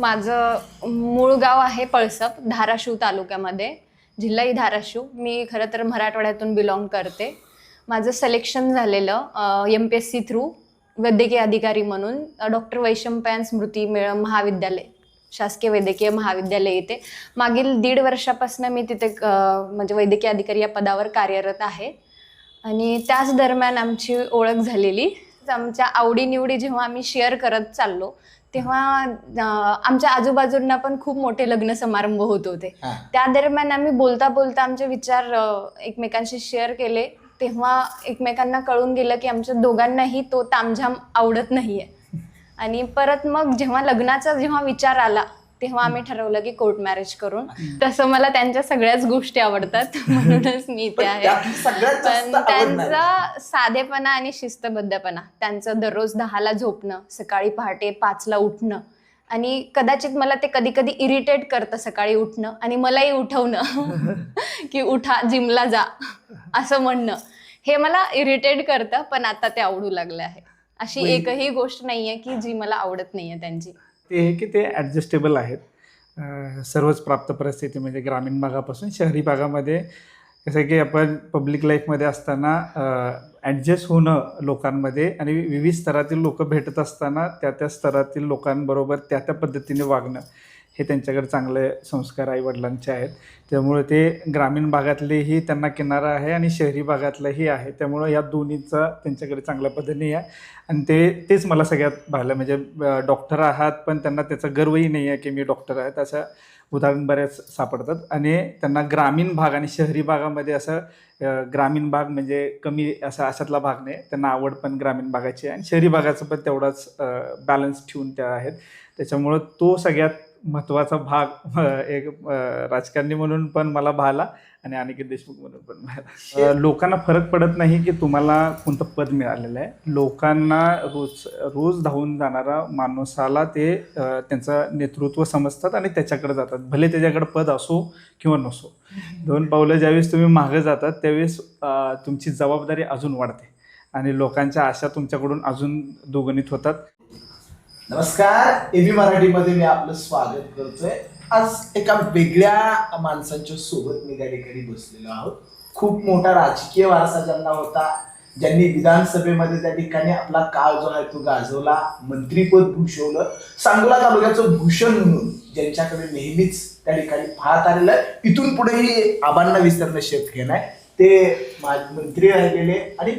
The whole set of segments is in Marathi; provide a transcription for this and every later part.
माझं मूळ गाव आहे पळसप धाराशिव तालुक्यामध्ये. जिल्हाही धाराशिव. मी खरं तर मराठवाड्यातून बिलॉंग करते. माझं सिलेक्शन झालेलं M P S C through वैद्यकीय अधिकारी म्हणून डॉक्टर वैशंपायन स्मृती मेळ महाविद्यालय शासकीय वैद्यकीय महाविद्यालय येथे मागील दीड वर्षापासून मी तिथे म्हणजे वैद्यकीय अधिकारी या पदावर कार्यरत आहे. आणि त्याच दरम्यान आमची ओळख झालेली. आमच्या आवडीनिवडी जेव्हा आम्ही शेअर करत चाललो तेव्हा आमच्या आजूबाजूंना पण खूप मोठे लग्न समारंभ होत होते. त्या दरम्यान आम्ही बोलता बोलता आमचे विचार एकमेकांशी शेअर केले. तेव्हा एकमेकांना कळून गेलं की आमच्या दोघांनाही तो तामझाम आवडत नाहीये. आणि परत मग जेव्हा लग्नाचा जेव्हा विचार आला तेव्हा आम्ही ठरवलं की कोर्ट मॅरेज करून तसं मला त्यांच्या सगळ्याच गोष्टी आवडतात म्हणूनच मी इथे पण आहे पण त्यांचा साधेपणा आणि शिस्तबद्धपणा त्यांचं दररोज दहाला झोपणं सकाळी पहाटे पाचला उठणं आणि कदाचित मला ते कधी कधी इरिटेट करतं सकाळी उठणं आणि मलाही उठवणं की उठा जिमला जा असं म्हणणं. हे मला इरिटेट करतं पण आता ते आवडू लागलं आहे. अशी वै- एकही गोष्ट नाहीये की जी मला आवडत नाहीये त्यांची. ते हे की ते ॲडजस्टेबल आहेत. सर्वच प्राप्त परिस्थिती म्हणजे ग्रामीण भागापासून शहरी भागामध्ये. कसं की आपण पब्लिक लाईफमध्ये असताना ॲडजस्ट होणं लोकांमध्ये आणि विविध स्तरातील लोक भेटत असताना त्या त्या स्तरातील लोकांबरोबर त्या त्या पद्धतीने वागणं. हे त्यांच्याकडे चांगले संस्कार आईवडिलांचे आहेत. त्यामुळे ते ग्रामीण भागातलेही त्यांना किनारा आहे आणि शहरी भागातलंही आहे. त्यामुळं या दोन्हीचा त्यांच्याकडे चांगल्या पद्धतीने आहे. आणि ते तेच मला सगळ्यात भालं म्हणजे डॉक्टर आहात पण त्यांना त्याचा गर्वही नाही आहे की मी डॉक्टर आहे अशा उदाहरण बऱ्याच सापडतात. आणि त्यांना ग्रामीण भाग आणि शहरी भागामध्ये असं ग्रामीण भाग म्हणजे कमी असा अशातला भाग नाही. त्यांना आवड पण ग्रामीण भागाची आहे. आणि शहरी भागाचं पण तेवढाच बॅलन्स ठेवून त्या आहेत. त्याच्यामुळं तो सगळ्यात महत्त्वाचा भाग एक राजकारणी म्हणून पण मला भाला आणि अनिकेत देशमुख म्हणून पण लोकांना फरक पडत नाही की तुम्हाला कोणतं पद मिळालेलं आहे. लोकांना रोज रोज धावून जाणारा माणसाला ते त्यांचं नेतृत्व समजतात आणि त्याच्याकडे जातात. भले त्याच्याकडे पद असो किंवा नसो. दोन पावलं ज्यावेळेस तुम्ही मागं जातात त्यावेळेस तुमची जबाबदारी अजून वाढते आणि लोकांच्या आशा तुमच्याकडून अजून दोगणित होतात. नमस्कार एबी मराठीमध्ये मी आपलं स्वागत करतोय. आज एका वेगळ्या माणसांच्या सोबत मी त्या ठिकाणी बसलेलो आहोत. खूप मोठा राजकीय वारसा ज्यांना होता ज्यांनी विधानसभेमध्ये त्या ठिकाणी आपला काळ जो आहे तो गाजवला मंत्रीपद भूषवलं. सांगोला तालुक्याचं भूषण म्हणून ज्यांच्याकडे नेहमीच त्या ठिकाणी पाहत आलेलं आहे. इथून पुढेही आबांना विसरणं शक्य नाही ते मंत्री राहिलेले आणि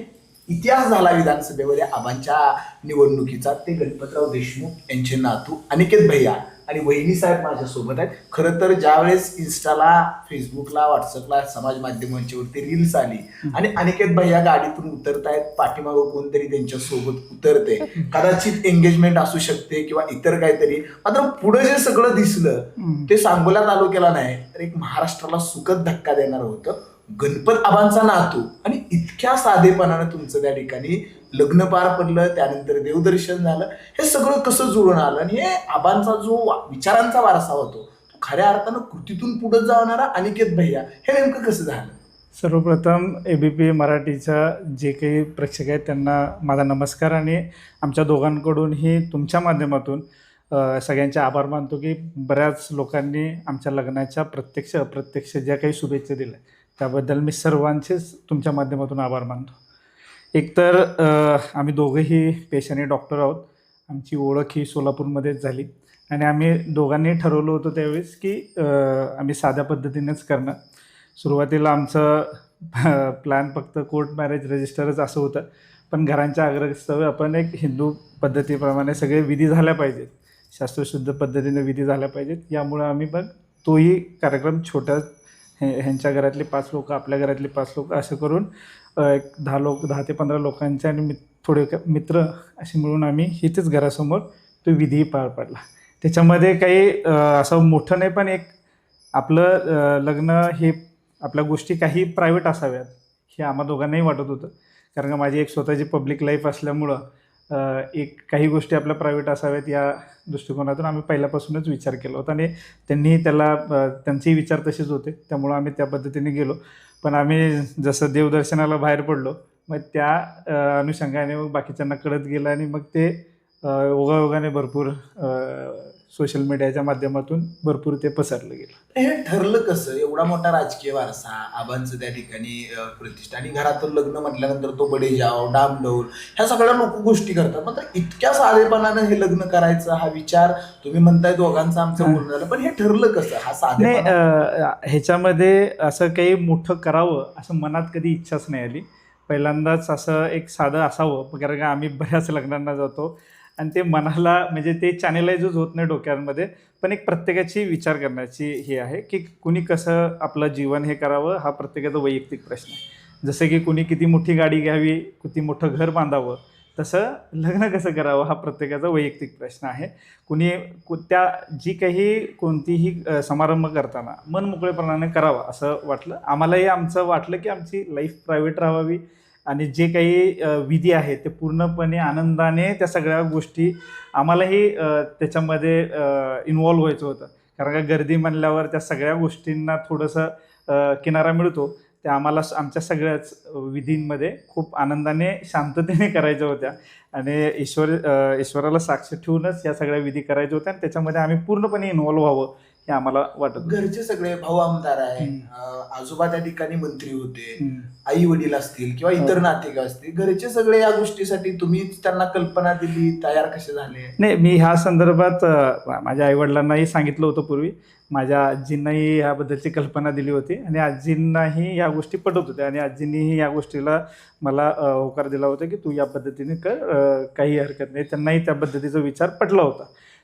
इतिहास झाला विधानसभेमध्ये आबांच्या निवडणुकीचा. ते गणपतराव देशमुख यांचे नातू अनिकेत भैया आणि वहिनी साहेब माझ्यासोबत आहेत. खरं तर ज्यावेळेस इन्स्टाला फेसबुकला व्हॉट्सअपला समाज माध्यमांच्यावरती रील्स आली आणि अनिकेत भैया गाडीतून उतरतायत पाठीमागं कोणतरी त्यांच्यासोबत उतरते. कदाचित एंगेजमेंट असू शकते किंवा इतर काहीतरी. मात्र पुढे जे सगळं दिसलं ते सांगोला तालुक्याला नाही तर एक महाराष्ट्राला सुखद धक्का देणार होतं. गणपत आबांचा नातू. आणि इतक्या साधेपणानं तुमचं त्या ठिकाणी लग्न पार पडलं त्यानंतर देवदर्शन झालं हे सगळं कसं जुळून आलं? आणि हे आबांचा जो वा- विचारांचा वारसा होतो तो खऱ्या अर्थानं कृतीतून पुढे जाणारा अनिकेत भैया हे नेमकं कसं झालं? सर्वप्रथम ए बी पी मराठीच्या जे काही प्रेक्षक आहेत त्यांना माझा नमस्कार आणि आमच्या दोघांकडूनही तुमच्या माध्यमातून सगळ्यांचे आभार मानतो की बऱ्याच लोकांनी आमच्या लग्नाच्या प्रत्यक्ष अप्रत्यक्ष ज्या काही शुभेच्छा दिल्या त्याबद्दल मी सर्वांचेच तुमच्या माध्यमातून आभार मानतो. एकतर आम्ही दोघंही पेशाने डॉक्टर आहोत. आमची ओळख ही सोलापूरमध्येच झाली. आणि आम्ही दोघांनी ठरवलं होतं त्यावेळेस की आम्ही साध्या पद्धतीनेच करणार. सुरुवातीला आमचं प्लॅन फक्त कोर्ट मॅरेज रजिस्टरच असं होतं. पण घरांच्या आग्रहस्तवे आपण एक हिंदू पद्धतीप्रमाणे सगळे विधी झाल्या पाहिजेत. शास्त्रशुद्ध पद्धतीने विधी झाल्या पाहिजेत. यामुळं आम्ही मग तोही कार्यक्रम छोट्या हे ह्यांच्या घरातले पाच लोक आपल्या घरातले पाच लोक असं करून एक दहा लोक दहा ते पंधरा लोकांचे आणि मित थोडे मित्र असे मिळून आम्ही इथेच घरासमोर तो विधीही पार पडला. त्याच्यामध्ये काही असं मोठं नाही पण एक आपलं लग्न हे आपल्या गोष्टी काही प्रायव्हेट असाव्यात हे आम्हा दोघांनाही वाटत होतं. कारण का माझी एक स्वतःची पब्लिक लाईफ असल्यामुळं एक काही गोष्टी आपल्या प्रायव्हेट असाव्यात या दृष्टिकोनातून आम्ही पहिल्यापासूनच विचार केला होता आणि त्यांनीही त्याला त्यांचेही विचार तसेच होते. त्यामुळं आम्ही त्या पद्धतीने गेलो. पण आम्ही जसं देवदर्शनाला बाहेर पडलो मग त्या अनुषंगाने मग बाकीच्यांना कळत गेलं आणि मग ते अ, भरपूर सोशल मीडियाच्या माध्यमातून भरपूर ते पसरलं गेलं. हे ठरलं कसं? एवढा मोठा राजकीय वारसा आबांचं त्या ठिकाणी प्रतिष्ठा आणि घरातून लग्न म्हटल्यानंतर तो बडेजाव डामडौल ह्या सगळ्या लोक गोष्टी करतात. मात्र इतक्या साधेपणानं हे लग्न करायचं हा विचार तुम्ही म्हणताय दोघांचं आमचं. बोलणं झालं पण हे ठरलं कसं हा अं, ह्याच्यामध्ये असं काही मोठं करावं असं मनात कधी इच्छाच नाही आली. पहिल्यांदाच असं एक साधं असावं कारण का आम्ही बऱ्याच लग्नांना जातो. आणि ते मनाला म्हणजे ते चॅनलाइजच होत नाही डोक्यांमध्ये पण एक प्रत्येकाची विचार करण्याची हे आहे की कुणी कसं आपलं जीवन हे करावं हा प्रत्येकाचा वैयक्तिक प्रश्न आहे. जसं की कुणी किती मोठी गाडी घ्यावी किती मोठं घर बांधावं तसं लग्न कसं करावं हा प्रत्येकाचा वैयक्तिक प्रश्न आहे. कुणी त्या जी काही कोणतीही समारंभ करताना मन मोकळेपणाने करावा असं वाटलं. आम्हालाही आमचं वाटलं की आमची लाईफ प्रायव्हेट राहावी. आणि जे काही विधी आहेत ते पूर्णपणे आनंदाने त्या सगळ्या गोष्टी आम्हालाही त्याच्यामध्ये इन्वॉल्व्ह व्हायचं होतं. कारण का गर्दी म्हणल्यावर त्या सगळ्या गोष्टींना थोडंसं किनारा मिळतो. त्या आम्हाला आमच्या सगळ्याच विधींमध्ये खूप आनंदाने शांततेने करायच्या होत्या. आणि ईश्वर ईश्वराला साक्ष ठेवूनच या सगळ्या विधी करायच्या होत्या आणि त्याच्यामध्ये आम्ही पूर्णपणे इन्वॉल्व्ह व्हावं. हे आम्हाला वाटत होतं. घरचे सगळे भाऊ आमदार आहे. अं, आजोबा त्या ठिकाणी मंत्री होते हम्म. आई वडील असतील किंवा इतर हो. असतील घरचे सगळे या गोष्टीसाठी तुम्हीच त्यांना कल्पना दिली तयार कसे झाले नाही मी ह्या संदर्भात अ, माझ्या आईवडिलांनाही सांगितलं होतं पूर्वी माझ्या आजींनाही ह्याबद्दलची कल्पना दिली होती आणि आजींनाही या गोष्टी पटत होत्या आणि आजींनीही या गोष्टीला मला अ, होकार दिला होता की तू या पद्धतीने कर अ, काही हरकत नाही त्यांनाही त्या पद्धतीचा विचार पटला होता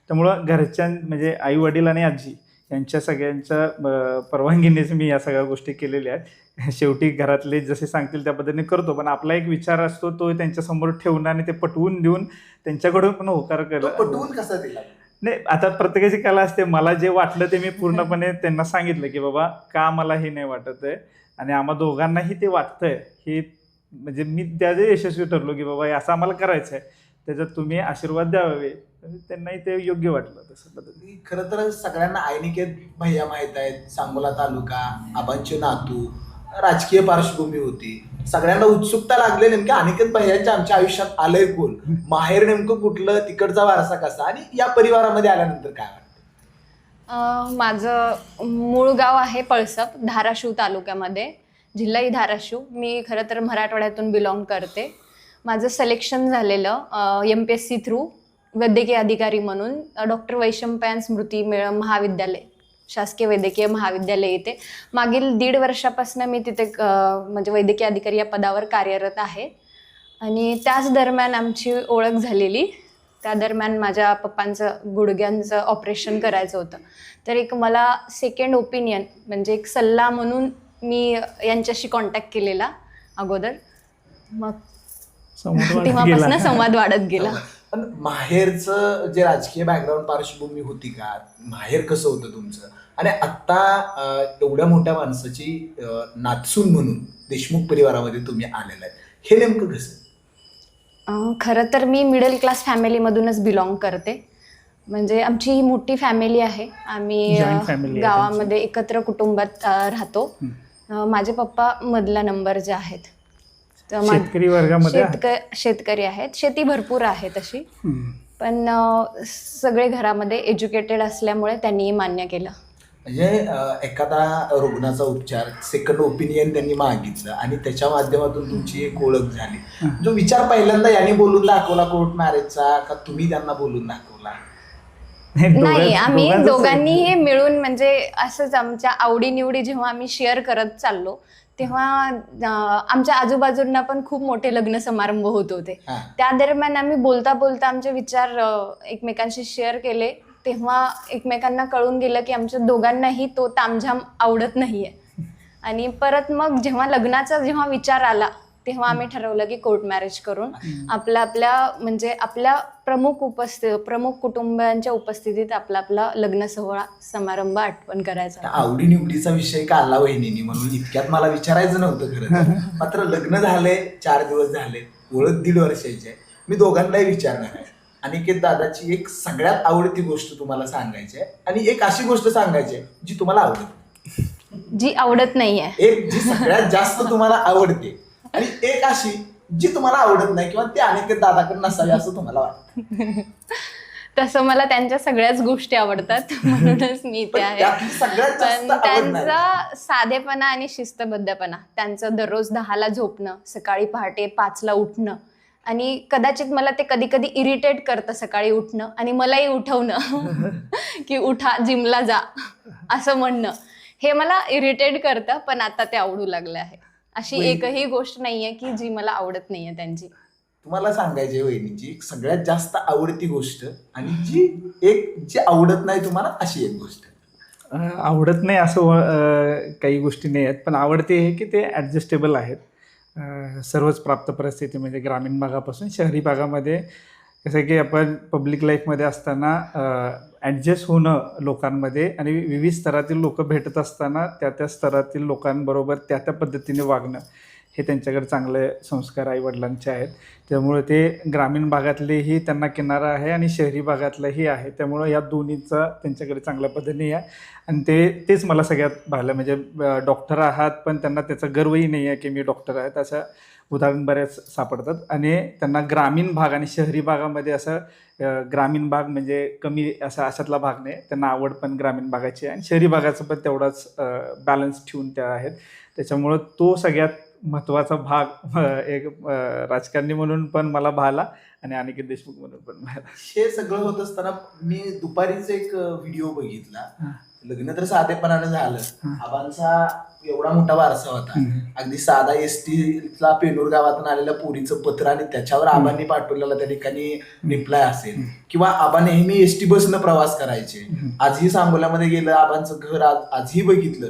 त्यामुळं घरच्यां म्हणजे आई वडील आणि आजी यांच्या सगळ्यांच्या परवानगीनेच मी या सगळ्या गोष्टी केलेल्या आहेत. शेवटी घरातले जसे सांगतील त्या पद्धतीने करतो पण आपला एक विचार असतो तो त्यांच्यासमोर ठेवून आणि ते पटवून देऊन त्यांच्याकडून पण होकार केला पटवून कसा दिला? नाही आता प्रत्येकाची कला असते. मला जे वाटलं ते मी पूर्णपणे त्यांना सांगितलं की बाबा का मला हे नाही वाटत आहे? आणि आम्हा दोघांनाही ते वाटतंय. हे म्हणजे मी त्याचे यशस्वी ठरलो की बाबा हे असं आम्हाला करायचं आहे त्याच्यात तुम्ही आशीर्वाद द्यावे. त्यांनाही ते योग्य वाटलं तसं खर तर सगळ्यांना आयनिकेत भैया माहीत आहेत सांगोला तालुका आबांचे नातू राजकीय पार्श्वभूमी होती. सगळ्यांना उत्सुकता लागली नेमक्या अनिकेत भैयांच्या आमच्या आयुष्यात आलंय कोण? माहेर नेमकं कुठलं तिकडचा वारसा कसा आणि या परिवारामध्ये आल्यानंतर काय वाटतं? अं, माझं मूळ गाव आहे पळसप धाराशिव तालुक्यामध्ये. जिल्हाही धाराशिव. मी खरं तर मराठवाड्यातून बिलॉंग करते. माझं सिलेक्शन झालेलं M P S C through वैद्यकीय अधिकारी म्हणून डॉक्टर वैशंपायन स्मृती मेळ महाविद्यालय शासकीय वैद्यकीय महाविद्यालय येथे मागील दीड वर्षापासून मी तिथे म्हणजे वैद्यकीय अधिकारी या पदावर कार्यरत आहे. आणि त्याच दरम्यान आमची ओळख झालेली. त्या दरम्यान माझ्या पप्पांचं गुडघ्यांचं ऑपरेशन करायचं होतं. तर एक मला सेकंड ओपिनियन म्हणजे एक सल्ला म्हणून मी यांच्याशी कॉन्टॅक्ट केलेला अगोदर. मग तेव्हापासून. संवाद वाढत गेला. पण माहेरचं जे राजकीय बॅकग्राऊंड पार्श्वभूमी होती का? माहेर कसं होतं तुमचं? आणि आत्ता एवढ्या मोठ्या माणसाची नातसून म्हणून देशमुख परिवारामध्ये तुम्ही आलेला आहे. हे नेमकं कसं? अं, खरं तर मी मिडल क्लास फॅमिलीमधूनच बिलॉंग करते. म्हणजे आमची ही मोठी फॅमिली आहे. आम्ही गावामध्ये एकत्र कुटुंबात राहतो. माझे पप्पा मधला नंबरचे आहेत शेतकरी वर्गामध्ये आहे. शेतक शेतकरी आहेत शेती भरपूर आहे तशी हम्म. पण अं, सगळे घरामध्ये एज्युकेटेड असल्यामुळे त्यांनी मान्य केलं म्हणजे अं, एखादा रुग्णाचा उपचार सेकंड ओपिनियन त्यांनी मागितलं आणि त्याच्या माध्यमातून तुमची एक ओळख झाली. जो विचार पहिल्यांदा यांनी बोलून दाखवला कोर्ट मॅरेजचा का तुम्ही त्यांना बोलून दाखवला नाही, नाही दोघां- आम्ही दोघांनीही मिळून म्हणजे असंच आमच्या आवडीनिवडी जेव्हा आम्ही शेअर करत चाललो तेव्हा आमच्या आजूबाजूंना पण खूप मोठे लग्न समारंभ होत होते. त्या दरम्यान आम्ही बोलता बोलता आमचे विचार एकमेकांशी शेअर केले. तेव्हा एकमेकांना कळून गेलं की आमच्या दोघांनाही तो तामझाम आवडत नाहीये. आणि परत मग जेव्हा लग्नाचा जेव्हा विचार आला तेव्हा आम्ही ठरवलं की कोर्ट मॅरेज करून आपल्या आपल्या म्हणजे आपल्या प्रमुख उपस्थित प्रमुख कुटुंबियांच्या उपस्थितीत आपला आपला लग्न सोहळा समारंभ आठवण करायचा. आवडी निवडीचा विषय काढला वहिनीनी? म्हणून इतक्यात मला विचारायचं नव्हतं खरं तर. मात्र लग्न झाले चार दिवस झाले ओळख दीड वर्षाची आहे. मी दोघांनाही विचारणार आहे. अनिकेत दादाची एक सगळ्यात आवडती गोष्ट तुम्हाला सांगायची आहे आणि एक अशी गोष्ट सांगायची आहे जी तुम्हाला आवडते जी आवडत नाहीये. एक जी सगळ्यात जास्त तुम्हाला आवडते. आणि एक अशी जी तुम्हाला आवडत नाही किंवा ती अनिकेत दादाकडे नसावी असं तुम्हाला वाटतं? तसं मला त्यांच्या सगळ्याच गोष्टी आवडतात म्हणूनच मी इथे पण आहे. त्यातली सगळ्यात पण जास्त आवडणार? त्यांचा साधेपणा आणि शिस्तबद्धपणा त्यांचं दररोज दहाला झोपणं सकाळी पहाटे पाचला उठणं आणि कदाचित मला ते कधी कधी इरिटेट करतं सकाळी उठणं आणि मलाही उठवणं की उठा जिमला जा असं म्हणणं. हे मला इरिटेट करतं पण आता ते आवडू लागलं आहे. अशी वै- एकही गोष्ट नाहीये की जी मला आवडत नाहीये त्यांची. तुम्हाला सांगायचे वहिनीची सगळ्यात जास्त आवडती गोष्ट आणि जी एक जी आवडत नाही तुम्हाला अशी एक गोष्ट. अं, आवडत नाही असं अं, काही गोष्टी नाही आहेत पण आवडते हे की ते ॲडजस्टेबल आहेत. अं, सर्वच प्राप्त परिस्थिती म्हणजे ग्रामीण भागापासून शहरी भागामध्ये कसं आहे की आपण पब्लिक लाईफमध्ये असताना ॲडजस्ट होणं लोकांमध्ये आणि विविध स्तरातील लोक भेटत असताना त्या त्या स्तरातील लोकांबरोबर त्या त्या पद्धतीने वागणं हे त्यांच्याकडे चांगले संस्कार आई वडिलांचे आहेत. त्यामुळे ते ग्रामीण भागातलेही त्यांना किनारा आहे आणि शहरी भागातलंही आहे. त्यामुळं या दोन्हीचा त्यांच्याकडे चांगल्या पद्धतीने आहे आणि ते तेच मला सगळ्यात भालं. म्हणजे डॉक्टर आहात पण त्यांना त्याचा गर्वही नाही आहे की मी डॉक्टर आहेत अशा उदाहरण बऱ्याच सापडतात. आणि त्यांना ग्रामीण भाग आणि शहरी भागामध्ये असं ग्रामीण भाग म्हणजे कमी असा अशातला भाग नाही. त्यांना आवड पण ग्रामीण भागाची आहे. आणि शहरी भागाचं पण तेवढाच बॅलन्स ठेवून त्या आहेत. त्याच्यामुळं तो सगळ्यात महत्त्वाचा भाग एक राजकारणी म्हणून पण मला भाला आणि अनिकेत देशमुख म्हणून पण भाला. हे सगळं होत असताना मी दुपारीच एक व्हिडिओ बघितला. लग्न तर साधेपणानं झालं. आबांचा एवढा मोठा वारसा होता. अगदी साधा एस ला पेनूर गावातून आलेल्या पोरीचं पत्र आणि त्याच्यावर आबांनी पाठवलेला त्या ठिकाणी रिप्लाय असेल. किंवा आबा नेहमी एस टी बसनं प्रवास करायचे. आजही सांगोल्यामध्ये गेलं आबांचं घर आज आजही बघितलं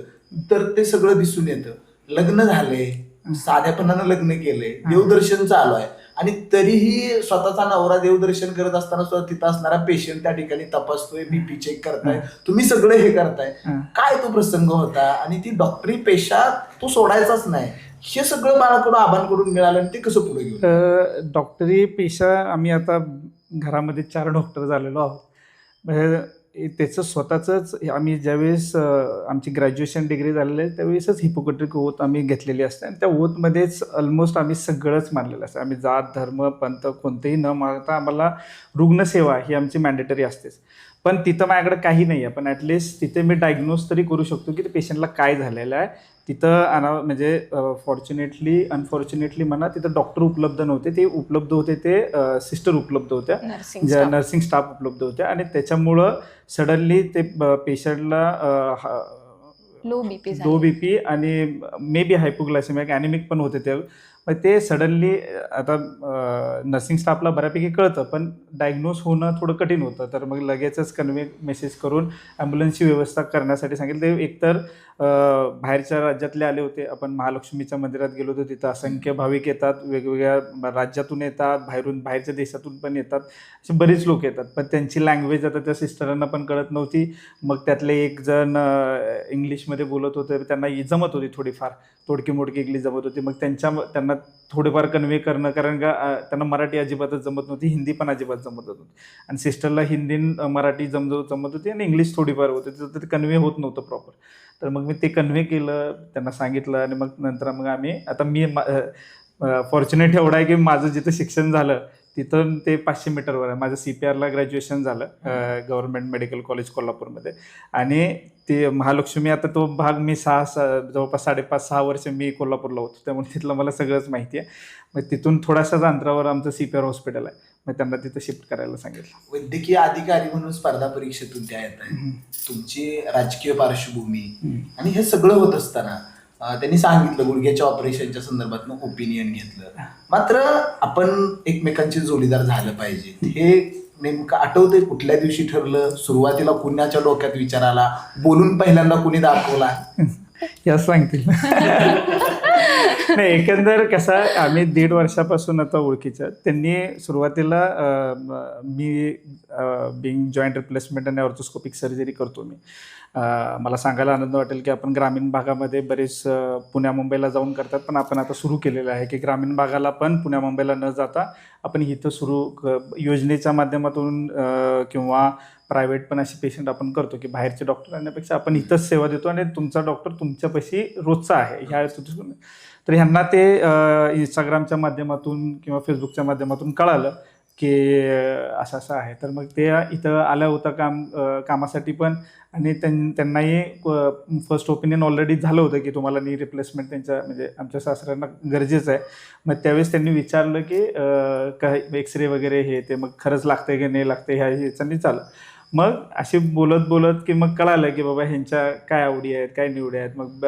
तर ते सगळं दिसून येतं. लग्न झालंय. साध्यापणानं लग्न केलंय. देवदर्शन चालू आहे. आणि तरीही स्वतःचा नवरा देवदर्शन करत असताना सुद्धा तिथं असणारा पेशंट त्या ठिकाणी तपासतोय बीपी चेक करताय. तुम्ही सगळं हे करताय. काय तो प्रसंग होता? आणि ती डॉक्टरी पेशा तो सोडायचाच नाही. हे सगळं बाळाकडून आबांकडून मिळालं आणि ते कसं पुढे अ, डॉक्टरी पेशा आम्ही आता घरामध्ये चार डॉक्टर झालेलो आहोत. म्हणजे त्याचं स्वतःचंच आम्ही ज्यावेळेस आमची ग्रॅज्युएशन डिग्री झालेली आहे त्यावेळेसच हिपोक्रेटिक ओत आम्ही घेतलेली असते आणि त्या ओतमध्येच ऑलमोस्ट आम्ही सगळंच मानलेलं असतं. आम्ही जात धर्म पंथ कोणतेही न मागता आम्हाला रुग्णसेवा ही आमची मॅन्डेटरी असतेच. पण तिथं माझ्याकडे काही नाही आहे पण ॲटलिस्ट तिथे मी डायग्नोज तरी करू शकतो की ते पेशंटला काय झालेलं आहे. तिथं अना म्हणजे फॉर्च्युनेटली अनफॉर्च्युनेटली म्हणा तिथं डॉक्टर उपलब्ध नव्हते. ते उपलब्ध होते ते सिस्टर उपलब्ध होत्या. नर्सिंग ज्या नर्सिंग स्टाफ उपलब्ध होत्या. आणि त्याच्यामुळं सडनली ते पेशंटला low BP low B P आणि मे बी हायपोग्लायसेमिक ॲनिमिक पण होते ते. मग ते सडनली आता नर्सिंग स्टाफला बऱ्यापैकी कळतं पण डायग्नोज होणं थोडं कठीण होतं. तर मग लगेचच कन्वे मेसेज करून ॲम्ब्युलन्सची व्यवस्था करण्यासाठी सांगितलं. ते एकतर बाहेरच्या राज्यातले आले होते. आपण महालक्ष्मीच्या मंदिरात गेलो होतो. तिथं असंख्य भाविक येतात. वेगवेगळ्या राज्यातून येतात. बाहेरून बाहेरच्या देशातून पण येतात. असे बरेच लोक येतात. पण त्यांची लँग्वेज आता त्या सिस्टरांना पण कळत नव्हती. मग त्यातले एक जण इंग्लिशमध्ये बोलत होते. त्यांना जमत होती थोडीफार. तोडकी मोडकी इंग्लिश जमत होती. मग त्यांच्या त्यांना थोडेफार कन्वे करणं. कारण का त्यांना मराठी अजिबातच जमत नव्हती. हिंदी पण अजिबात जमत होती आणि सिस्टरला हिंदी मराठी जम जमत होती. आणि इंग्लिश थोडीफार होती. तर ते कन्वे होत नव्हतं प्रॉपर तर मग मी ते कन्व्हे केलं त्यांना सांगितलं आणि मग नंतर मग आम्ही आता मी फॉर्च्युनेट एवढं आहे की माझं जिथं शिक्षण झालं तिथून ते पाचशे मीटरवर आहे. माझं सी पी आरला ग्रॅज्युएशन झालं गव्हर्नमेंट मेडिकल कॉलेज कोल्हापूरमध्ये. आणि ते महालक्ष्मी आता तो भाग मी सहा सहा जवळपास साडेपाच सहा वर्ष मी कोल्हापूरला होतो. त्यामुळे तिथलं मला सगळंच माहिती आहे. मग तिथून थोड्याशाच अंतरावर आमचं सी पी आर हॉस्पिटल आहे. मग त्यांना तिथं शिफ्ट करायला सांगितलं. वैद्यकीय अधिकारी म्हणून स्पर्धा परीक्षेतून त्या येत आहेत. तुमची राजकीय पार्श्वभूमी. आणि हे सगळं होत असताना त्यांनी सांगितलं गुडघ्याच्या ऑपरेशनच्या संदर्भात ओपिनियन घेतलं. मात्र आपण एकमेकांचे जोडीदार झालं पाहिजे. हे नेमकं आठवतंय कुठल्या दिवशी ठरलं? सुरुवातीला कुणाच्या डोक्यात विचार आला? बोलून पहिल्यांदा कुणी दाखवला? याच सांगतील. नाही एकंदर कसा आहे, आम्ही दीड वर्षापासून आता ओळखीचं. त्यांनी सुरुवातीला मी बिंग जॉईंट रिप्लेसमेंट आणि ऑर्थोस्कोपिक सर्जरी करतो मी. मला सांगायला आनंद वाटेल की आपण ग्रामीण भागामध्ये बरेच पुण्या मुंबईला जाऊन करतात पण आपण आता सुरू केलेलं आहे की ग्रामीण भागाला पण पुण्या मुंबईला न जाता आपण इथं सुरू योजनेच्या माध्यमातून किंवा प्रायव्हेट पण असे पेशंट आपण करतो की बाहेरचे डॉक्टर आणण्यापेक्षा आपण इथंच सेवा देतो आणि तुमचा डॉक्टर तुमच्यापाशी रोजचा आहे. ह्या हेतूतून तर ह्यांना ते इंस्टाग्रामच्या माध्यमातून किंवा फेसबुकच्या माध्यमातून कळालं की असं असं आहे. तर मग ते इथं आलं होतं काम कामासाठी पण आणि त्यां त्यांनाही फर्स्ट ओपिनियन ऑलरेडी झालं होतं की तुम्हाला नी रिप्लेसमेंट त्यांच्या म्हणजे आमच्या सासऱ्यांना गरजेचं आहे. मग त्यावेळेस त्यांनी विचारलं की काय एक्सरे वगैरे हे ते मग खरंच लागतंय की नाही लागतंय ह्या ह्याच्यानी चालं मग असे बोलत बोलत की मग कळालं की बाबा ह्यांच्या काय आवडी आहेत काय निवडी आहेत. मग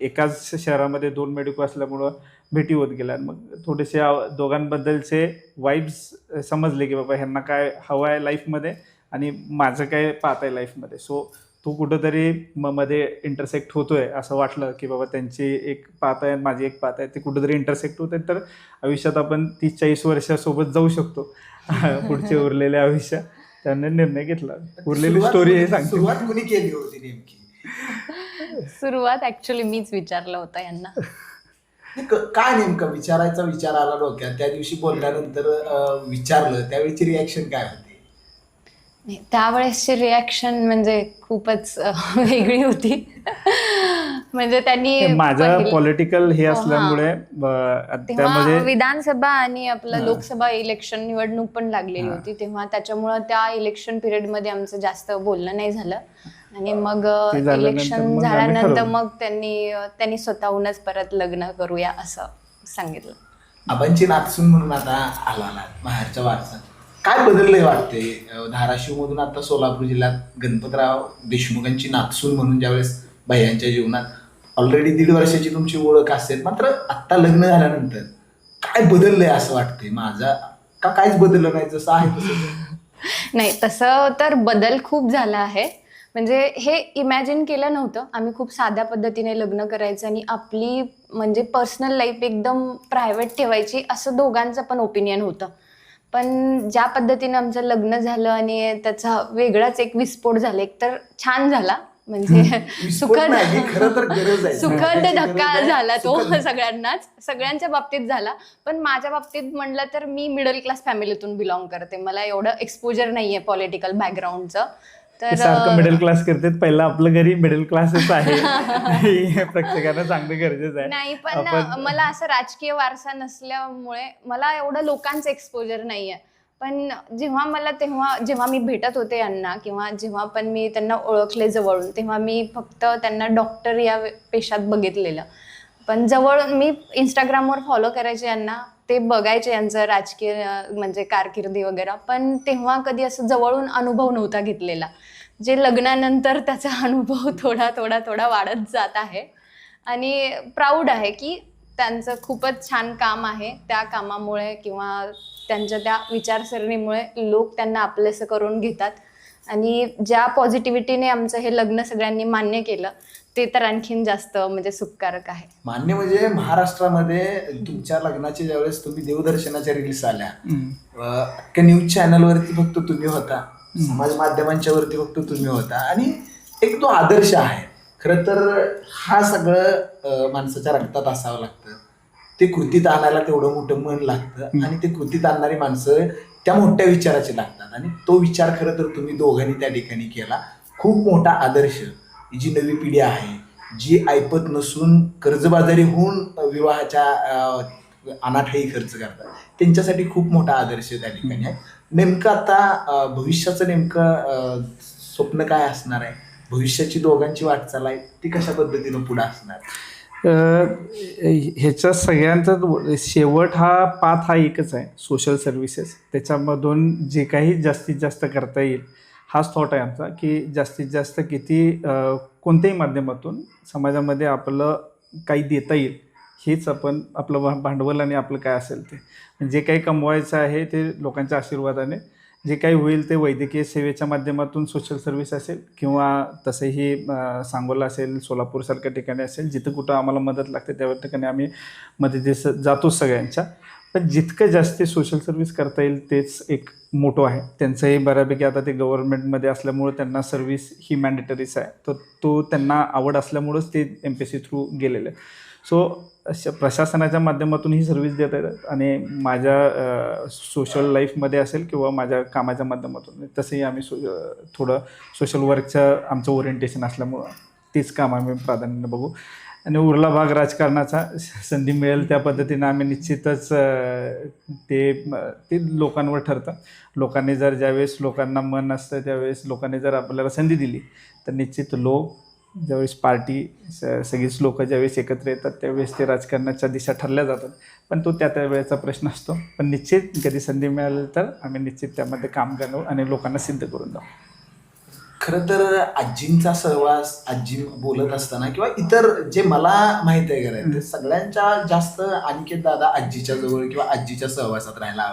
एकाच शहरामध्ये दोन मेडिको असल्यामुळं भेटी होत गेल्या. मग थोडेसे आव- दोघांबद्दलचे वाईब्स समजले की बाबा ह्यांना काय हवं आहे लाईफमध्ये आणि माझं काय पाहत आहे लाईफमध्ये. सो तो कुठंतरी म मध्ये इंटरसेक्ट होतोय असं वाटलं की बाबा त्यांची एक पात आहे माझी एक पात आहे. ते कुठंतरी इंटरसेक्ट होत तर आयुष्यात आपण तीस चाळीस वर्षासोबत जाऊ शकतो. पुढचे उरलेले आयुष्य. त्यांनी निर्णय घेतला. उरलेली सुरुवात स्टोरी हे कुणी- सांगते. सुरुवात कुणी केली होती नेमकी. सुरुवात ऍक्च्युली मीच विचारलं होतं यांना. हे क- काय नेमकं विचारायचा विचार आला डोक्यात? त्या दिवशी बोलल्यानंतर अं, विचारलं. त्यावेळीची रिॲक्शन काय होती? नाही, त्यावेळेसची रिॲक्शन म्हणजे खूपच अ, वेगळी होती. म्हणजे त्यांनी माझं पॉलिटिकल हे हा. असल्यामुळे त्यामध्ये विधानसभा आणि आपलं. लोकसभा इलेक्शन निवडणूक पण लागलेली. होती तेव्हा त्याच्यामुळं त्या इलेक्शन पिरियडमध्ये आमचं जास्त बोलणं नाही झालं आणि मग इलेक्शन झाल्यानंतर. मग त्यांनी त्यांनी स्वतःहूनच परत लग्न करूया असं सांगितलं आबांची नातसून म्हणून आता आला ना बाहेरच्या वारसात काय बदललंय वाटते धाराशिव मधून आता सोलापूर जिल्ह्यात गणपतराव देशमुखांची नातसून म्हणून ज्यावेळेस भैयांच्या जीवनात ऑलरेडी दीड वर्षाची तुमची ओळख असेल मात्र आत्ता लग्न झाल्यानंतर काय बदललंय असं वाटतंय माझा? का काहीच बदललं नाही जसं आहे तसं? नाही तसं तर बदल खूप झाला आहे. म्हणजे हे इमॅजिन केलं नव्हतं. आम्ही खूप साध्या पद्धतीने लग्न करायचं आणि आपली म्हणजे पर्सनल लाईफ एकदम प्रायव्हेट ठेवायची असं दोघांचं पण ओपिनियन होतं. पण ज्या पद्धतीने आमचं लग्न झालं आणि त्याचा वेगळाच एक विस्फोट झाला एक तर छान झाला. म्हणजे सुखद नाही, ही खरं तर गरज आहे. सुखद धक्का. झाला तो. सगळ्यांनाच. सगळ्यांच्या बाबतीत झाला. पण माझ्या बाबतीत म्हणलं तर मी मिडल क्लास फॅमिलीतून बिलॉंग करते. मला एवढं एक्सपोजर नाहीये पॉलिटिकल बॅकग्राऊंडचं तर मिडल क्लास करतात. पहिलं आपलं घरी मिडल क्लासच आहे. हे प्रत्येकानं सांगणं गरजेचं आहे. नाही पण मला असं राजकीय वारसा नसल्यामुळे मला एवढं लोकांचं एक्सपोजर नाहीये. पण जेव्हा मला तेव्हा जेव्हा मी भेटत होते यांना किंवा जेव्हा पण मी त्यांना ओळखले जवळून तेव्हा मी फक्त त्यांना डॉक्टर या पेशात बघितलेलं. पण जवळ मी इंस्टाग्रामवर फॉलो करायचे यांना ते बघायचे यांचं राजकीय म्हणजे कारकिर्दी वगैरे. पण तेव्हा कधी असं जवळून अनुभव नव्हता घेतलेला. जे लग्नानंतर त्याचा अनुभव थोडा थोडा थोडा वाढत जात आहे. आणि प्राऊड आहे की त्यांचं खूपच छान काम आहे त्या कामामुळे किंवा त्यांच्या त्या विचारसरणीमुळे लोक त्यांना आपलेसं करून घेतात. आणि ज्या पॉझिटिव्हिटीने आमचं हे लग्न सगळ्यांनी मान्य केलं ते तर आणखीन जास्त म्हणजे सुखकारक आहे. मान्य म्हणजे महाराष्ट्रामध्ये तुमच्या लग्नाच्या ज्यावेळेस तुम्ही देवदर्शनाच्या रील्स आल्या न्यूज चॅनलवरती फक्त तुम्ही होता समाज माध्यमांच्या वरती फक्त तुम्ही होता. आणि एक तो आदर्श आहे. खरं तर हा सगळं माणसाच्या रक्तात असावं लागतं. ते कृतीत आणायला तेवढं मोठं मन लागतं. आणि ते कृतीत आणणारी माणसं त्या मोठ्या विचाराचे लागतात. आणि तो विचार खरं तर तुम्ही दोघांनी त्या ठिकाणी केला. खूप मोठा आदर्श जी नवी पिढी आहे जी ऐपत नसून कर्जबाजारी होऊन विवाहाच्या अनाठाई खर्च करतात. त्यांच्यासाठी खूप मोठा आदर्श त्या ठिकाणी आहे. नेमकं आता भविष्याचं नेमकं स्वप्न काय असणार आहे? भविष्याची दोघांची वाटचाल आहे ती कशा पद्धतीनं पुढे असणार? ह्याच्या सगळ्यांचा शेवट हा पाथ हा एकच आहे सोशल सर्व्हिसेस त्याच्यामधून जे काही जास्तीत जास्त करता येईल हाच थॉट आहे आमचा की जास्तीत जास्त किती कोणत्याही माध्यमातून समाजामध्ये आपलं काही देता येईल हेच आपण आपलं भांडवल आणि आपलं काय असेल ते. जे काही कमवायचं आहे ते लोकांच्या आशीर्वादाने जे काही होईल ते वैद्यकीय सेवेच्या माध्यमातून सोशल सर्व्हिस असेल किंवा तसंही सांगोला असेल सोलापूरसारख्या ठिकाणी असेल जिथं कुठं आम्हाला मदत लागते त्या ठिकाणी आम्ही मदतीस जातोच सगळ्यांच्या. पण जितकं जास्त सोशल सर्व्हिस करता येईल तेच एक मोठं आहे. त्यांचंही बऱ्यापैकी आता ते गव्हर्नमेंटमध्ये असल्यामुळं त्यांना सर्व्हिस ही मॅन्डेटरीच आहे. तर तो त्यांना आवड असल्यामुळंच ते M P S C through गेलेले. सो अशा प्रशासनाच्या माध्यमातून ही सर्व्हिस देत आहेत आणि माझ्या सोशल लाईफमध्ये असेल किंवा माझ्या कामाच्या माध्यमातून. तसंही आम्ही सो थोडं सोशल वर्कचं आमचं ओरिएंटेशन असल्यामुळं तेच काम आम्ही प्राधान्याने बघू. आणि उरला भाग राजकारणाचा संधी मिळेल त्या पद्धतीनं आम्ही निश्चितच ते ते लोकांवर ठरतं. लोकांनी जर ज्यावेळेस लोकांना मन असतं त्यावेळेस लोकांनी जर आपल्याला संधी दिली तर निश्चित लोक ज्यावेळेस पार्टी स सगळीच लोक ज्यावेळेस एकत्र येतात त्यावेळेस ते राजकारणाच्या दिशा ठरल्या जातात. पण तो त्या त्या वेळेचा प्रश्न असतो. पण निश्चित कधी संधी मिळाली तर आम्ही निश्चित त्यामध्ये काम करू आणि लोकांना सिद्ध करून जाऊ खरं तर आजींचा सहवास आजी बोलत असताना किंवा इतर जे मला माहीत आहे ते सगळ्यांच्या जास्त अनिकेत दादा आजीच्या जवळ किंवा आजीच्या सहवासात राहायला.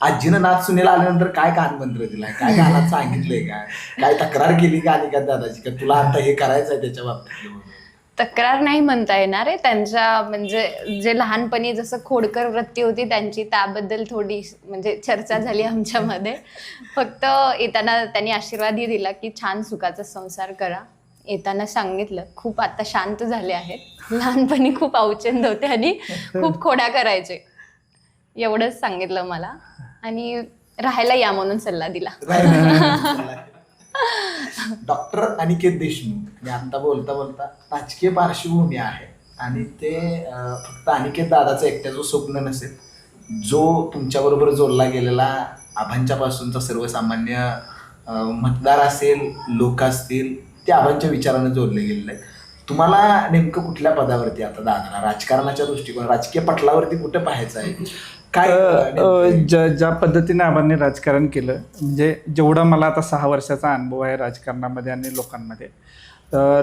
आजीनं नाच सुनेला आल्यानंतर काय कानमंत्र दिलाय? काय गाण्यात सांगितलंय काय काय तक्रार केली का अनिकेत दादाची? का तुला आता हे करायचं आहे त्याच्या बाबतीत? तक्रार नाही म्हणता येणार आहे. त्यांच्या म्हणजे जे लहानपणी जसं खोडकर वृत्ती होती त्यांची त्याबद्दल थोडी म्हणजे चर्चा झाली आमच्यामध्ये. फक्त येताना त्यांनी आशीर्वादही दिला की छान सुखाचा संसार करा. येताना सांगितलं खूप आता शांत झाले आहेत. लहानपणी खूप अवचंद होते आणि खूप खोड्या करायचे. एवढंच सांगितलं मला. आणि राहायला या म्हणून सल्ला दिला. डॉक्टर अनिकेत देशमुख. आणि आता बोलता बोलता राजकीय पार्श्वभूमी आहे. आणि ते फक्त अनिकेत दादाचं एकट्याचं स्वप्न नसेल जो तुमच्याबरोबर जोडला गेलेला आभांच्या पासूनचा सर्वसामान्य मतदार असेल लोक असतील ते आभांच्या विचारानं जोडले गेलेले आहेत. तुम्हाला नेमकं कुठल्या पदावरती आता दादाला राजकारणाच्या दृष्टिकोन राजकीय पटलावरती कुठं पाहायचं आहे? काय ज्या ज्या पद्धतीने आबांनी राजकारण केलं म्हणजे जेवढा मला आता सहा वर्षाचा अनुभव आहे राजकारणामध्ये आणि लोकांमध्ये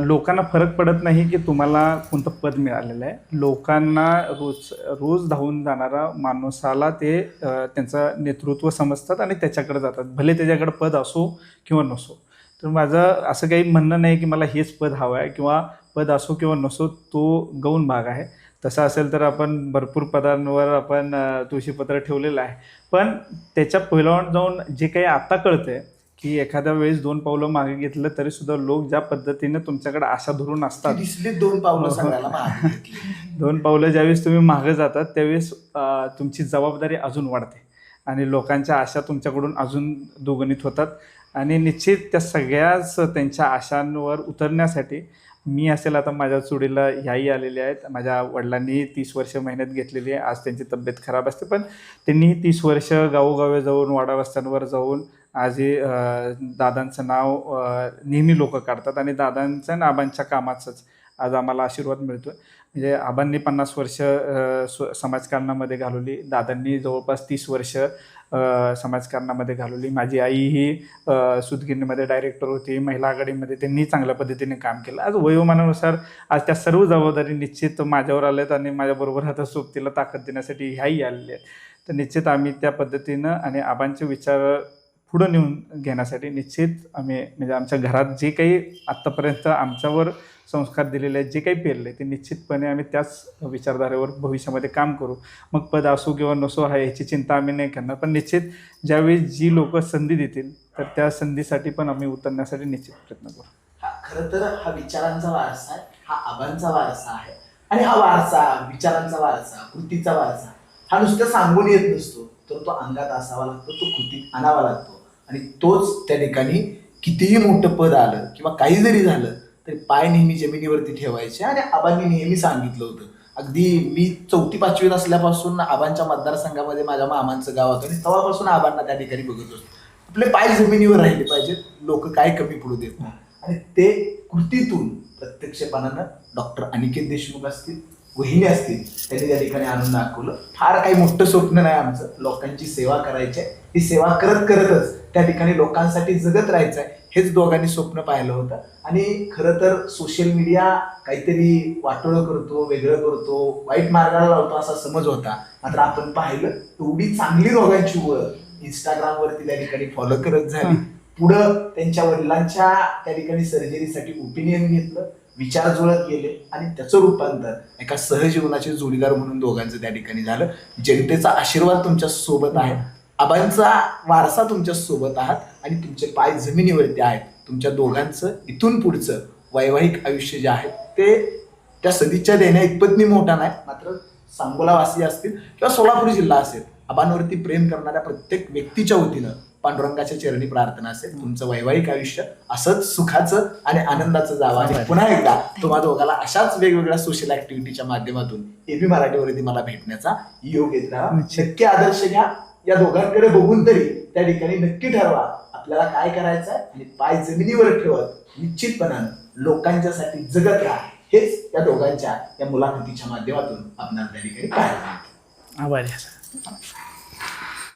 लोकांना फरक पडत नाही की तुम्हाला कोणतं पद मिळालेलं आहे. लोकांना रोज रोज धावून जाणारा माणसाला ते त्यांचं नेतृत्व समजतात आणि त्याच्याकडे जातात. भले त्याच्याकडे पद असो किंवा नसो. तर माझं असं काही म्हणणं नाही की मला हेच पद हवं आहे किंवा पद असो किंवा नसो तो गौण भाग आहे. तसं असेल तर आपण भरपूर पदांवर आपण तुळशीपत्र ठेवलेलं आहे पण त्याच्या पहिल्यावर जाऊन जे काही आता कळतंय की एखाद्या वेळेस दोन पावलं मागे घेतलं तरी सुद्धा लोक ज्या पद्धतीने तुमच्याकडे आशा धरून असतात दिसली दोन पावलं हो, हो. सांगायला. दोन पावलं ज्यावेळेस तुम्ही मागे जातात त्यावेळेस तुमची जबाबदारी अजून वाढते आणि लोकांच्या आशा तुमच्याकडून अजून दुगणित होतात आणि निश्चित त्या सगळ्याच त्यांच्या आशांवर उतरण्यासाठी मी असेल आता माझ्या चुडीला ह्याही आलेल्या आहेत. माझ्या वडिलांनी तीस वर्ष मेहनत घेतलेली आहे. आज त्यांची तब्येत खराब असते पण त्यांनी तीस वर्ष गावोगावी जाऊन वाडावस्त्यांवर जाऊन आजही दादांचं नाव नेहमी लोक काढतात आणि दादांच्या आणि आबांच्या कामाचंच आज आम्हाला आशीर्वाद मिळतो म्हणजे आबांनी पन्नास वर्ष समाजकारणामध्ये घालवली. दादांनी जवळपास तीस वर्ष समाजकारणामध्ये घालवली. माझी आई ही सुदगिरणीमध्ये डायरेक्टर होती महिला आघाडीमध्ये त्यांनी चांगल्या पद्धतीने काम केलं. आज वयोमानानुसार आज त्या सर्व जबाबदारी निश्चित माझ्यावर आल्यात आणि माझ्याबरोबर आता सोबतीला ताकद देण्यासाठी ह्याही आलेल्या आहेत. तर निश्चित आम्ही त्या पद्धतीनं आणि आबांचे विचार पुढं नेऊन घेण्यासाठी निश्चित आम्ही म्हणजे आमच्या घरात जे काही आत्तापर्यंत आमच्यावर संस्कार दिलेले आहेत जे काही पेरले ते निश्चितपणे आम्ही त्याच विचारधारेवर भविष्यामध्ये काम करू. मग पद असो किंवा नसो हा याची चिंता आम्ही नाही करणार. पण निश्चित ज्यावेळी जी लोक संधी देतील तर त्या संधीसाठी पण आम्ही उतरण्यासाठी निश्चित प्रयत्न करू. हा खरं तर हा विचारांचा वारसा आहे हा आबांचा वारसा आहे आणि हा वारसा विचारांचा वारसा कृतीचा वारसा हा नुसतं सांगून येत नसतो. तर तो अंगात असावा लागतो तो कृतीत आणावा लागतो. आणि तोच त्या ठिकाणी कितीही मोठं पद आलं किंवा काही जरी झालं तरी पाय नेहमी जमिनीवरती ठेवायचे आणि आबांनी नेहमी सांगितलं होतं. अगदी मी चौथी पाचवीत असल्यापासून आबांच्या मतदारसंघामध्ये माझ्या मामांचं गाव होतं. आणि तेव्हापासून आबांना त्या ठिकाणी बघत असतो आपले पाय जमिनीवर राहिले पाहिजेत लोक काय कमी पडू देत नाही. आणि ते कृतीतून प्रत्यक्षपणानं डॉक्टर अनिकेत देशमुख असतील वहिनी असतील त्यांनी त्या ठिकाणी आणून दाखवलं. फार काही मोठं स्वप्न नाही आमचं. लोकांची सेवा करायची आहे. ही सेवा करत करतच त्या ठिकाणी लोकांसाठी जगत राहायचं आहे. हेच दोघांनी स्वप्न पाहिलं होतं. आणि खरं तर सोशल मीडिया काहीतरी वाटोळं करतो वेगळं करतो वाईट मार्गाला लावतो असा समज होता. मात्र आपण पाहिलं एवढी चांगली दोघांची ओळख इंस्टाग्रामवरती त्या ठिकाणी फॉलो करत झाली. पुढं त्यांच्या वडिलांच्या त्या ठिकाणी सर्जरीसाठी ओपिनियन घेतलं विचार जुळत गेले आणि त्याचं रूपांतर एका सहजीवनाचे जोडीदार म्हणून दोघांचं त्या ठिकाणी झालं. जनतेचा आशीर्वाद तुमच्यासोबत आहे. आबांचा वारसा तुमच्यासोबत आहात आणि तुमचे पाय जमिनीवरती आहेत. तुमच्या दोघांचं इथून पुढचं वैवाहिक आयुष्य जे आहे ते त्या सदिच्छा देण्या इतपत मी मोठा नाही मात्र सांगोलावासी असतील किंवा सोलापूर जिल्हा असेल आबांवरती प्रेम करणाऱ्या प्रत्येक व्यक्तीच्या वतीनं पांडुरंगाच्या चरणी प्रार्थना असेल तुमचं वैवाहिक आयुष्य असंच सुखाचं आणि आनंदाचं जावं. आणि पुन्हा एकदा तुम्हा दोघाला अशाच वेगवेगळ्या सोशल ऍक्टिव्हिटीच्या माध्यमातून एबी मराठीवरती मला भेटण्याचा योग येत. नक्की आदर्श घ्या. या दोघांकडे बघून तरी त्या ठिकाणी नक्की ठरवा आपल्याला काय करायचं आहे आणि पाय जमिनीवर ठेवत निश्चितपणानं लोकांच्यासाठी जगत राहा हेच त्या दोघांच्या या मुलाखतीच्या माध्यमातून आपण त्या ठिकाणी पाहायला मिळतं. आभारी